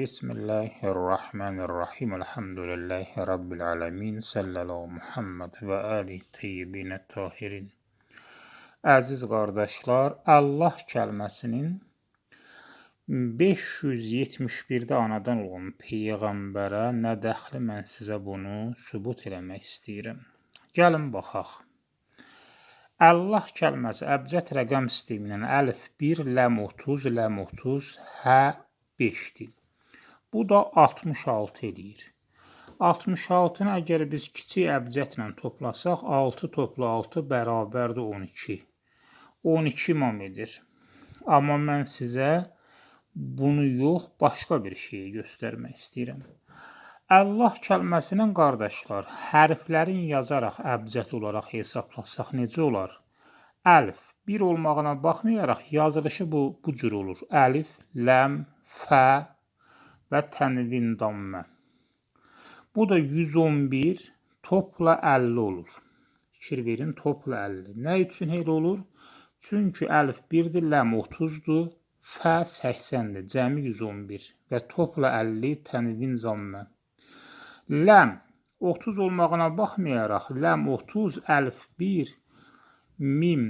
Bismillahirrahmanirrahim. Elhamdülillahi Rabbil alemin. Sallallahu Muhammed və ali teyyibinə tahirin. Əziz qardaşlar, Allah kəlməsinin 571-də anadan olan Peyğəmbərə nə dəxli mən sizə bunu sübut eləmək istəyirəm. Gəlin baxaq. Allah kəlməsi əbcət rəqəm sistemindən əlif 1, ləm 30, ləm 30, hə 5-dir. Bu da 66 edir. 66-nı əgər biz kiçik əbcədlə toplasaq, 6 topla 6 bərabərdir 12. 12 imam edir. Amma mən sizə bunu yox, başqa bir şeyi göstərmək istəyirəm. Allah kəlməsinin qardaşlar, hərflərin yazaraq əbcət olaraq hesablasaq necə olar? Əlif 1 olmağına baxmayaraq yazılışı bu bu cür olur. Əlif, ləm, fə, və tənvin dammə. Bu da 111 topla 50 olur. Fikir verin, topla 50. Nə üçün elə olur? Çünki əlif 1-dir, ləm 30-dur, fə 80-dir, cəmi 111 və topla 50 tənvin zammə. Ləm 30 olmağına baxmayaraq, ləm 30, əlif 1, mim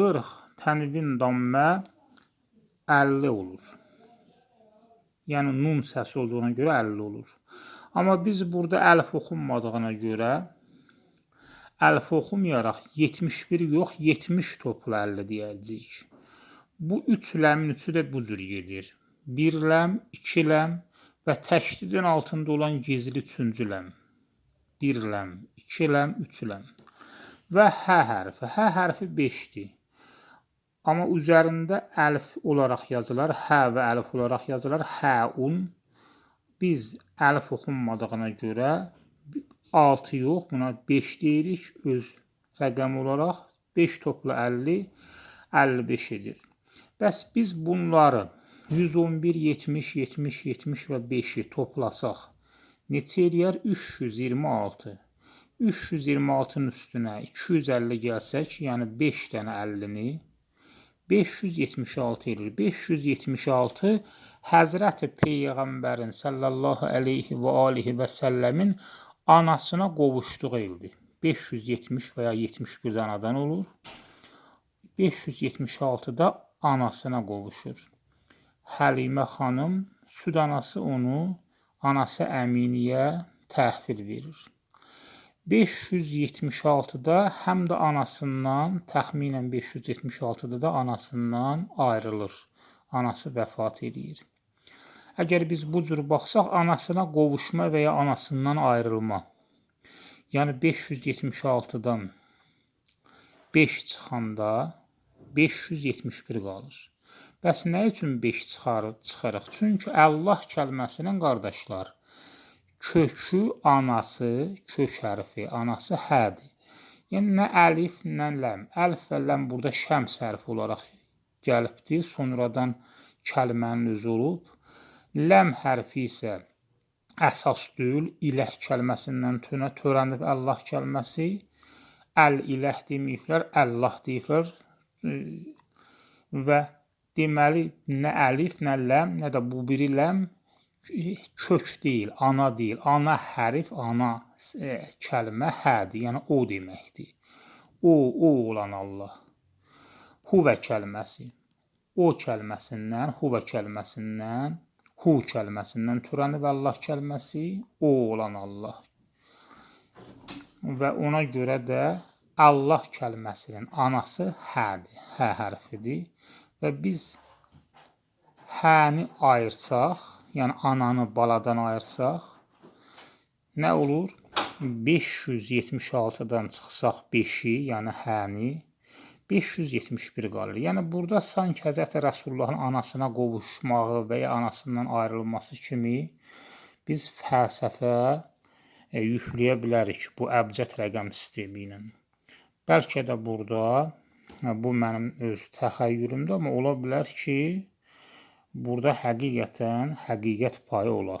40, tənvin dammə 50 olur. Yəni nun səsi olduğuna görə 50 olur. Amma biz burada əlif oxunmadığına görə əlif oxumayaraq 71 yox, 70 toplu 50 deyəcəyik. Bu 3 ləmin üçü də bu cür gedir. 1 ləm, 2 ləm və təşdidin altında olan gizli 3-cü ləm. 1 ləm, 2 ləm, 3 ləm. Və hə hərfi. Hə hərfi 5-dir. Amma üzərində əlif olaraq yazılar, hə və əlif olaraq yazılar, həun. Biz əlif oxunmadığına görə 6 yox, buna 5 deyirik öz rəqəm olaraq. 5 topla 50, 55 edir. Bəs biz bunları 111, 70, 70, 70 və 5-i toplasaq, neçə eləyər? 326. 326-nın üstünə 250 gəlsək, yəni 5 dənə 50-ni 576 edir. 576 Həzrəti Peyğəmbərin sallallahu əleyhi və alihi və səlləmin anasına qovuşduğu ildir. 570 və ya 71 anadan olur. 576 da anasına qovuşur. Həlimə xanım süd anası onu anası Əminiyə təhvil verir. 576-da həm də anasından, təxminən 576-da da anasından ayrılır. Anası vəfat edir. Əgər biz bu cür baxsaq, anasına qovuşma və ya anasından ayrılma. Yəni 576-dan 5 çıxanda 571 qalır. Bəs nə üçün 5 çıxarır, çıxırıq? Çünki Allah kəlməsinin qardaşlar kökü anası, kök hərfi, anası hədir. Yəni nə əlif, nə ləm. Əlif və ləm burada şəms hərfi olaraq gəlibdi. Sonradan kəlmənin özü olub. Ləm hərfi isə əsas deyil, iləh kəlməsindən tönə törənib Allah kəlməsi. Əl iləh deməyiblər, Allah deyiblər. Və deməli nə əlif, nə ləm, nə də bu biri ləm kök deyil, ana deyil. Ana hərf, ana e, kəlmə hədir, yəni o deməkdir. O, o olan Allah. Huvə kəlməsi. O kəlməsindən, huvə kəlməsindən, hu kəlməsindən türənib Allah kəlməsi, o olan Allah. Və ona görə də Allah kəlməsinin anası hədir, hə hərfidir və biz həni ayırsaq, yəni ananı baladan ayırsaq nə olur? 576-dan çıxsaq 5-i, yəni həni 571 qalır. Yəni burada sanki Həzrət Rəsulullahın anasına qovuşmağı və ya anasından ayrılması kimi biz fəlsəfə e, yükləyə bilərik bu əbcət rəqəm sistemi ilə. Bəlkə də burada e, bu mənim öz təxəyyülümdür, amma ola bilər ki, burada həqiqətən həqiqət payı ola.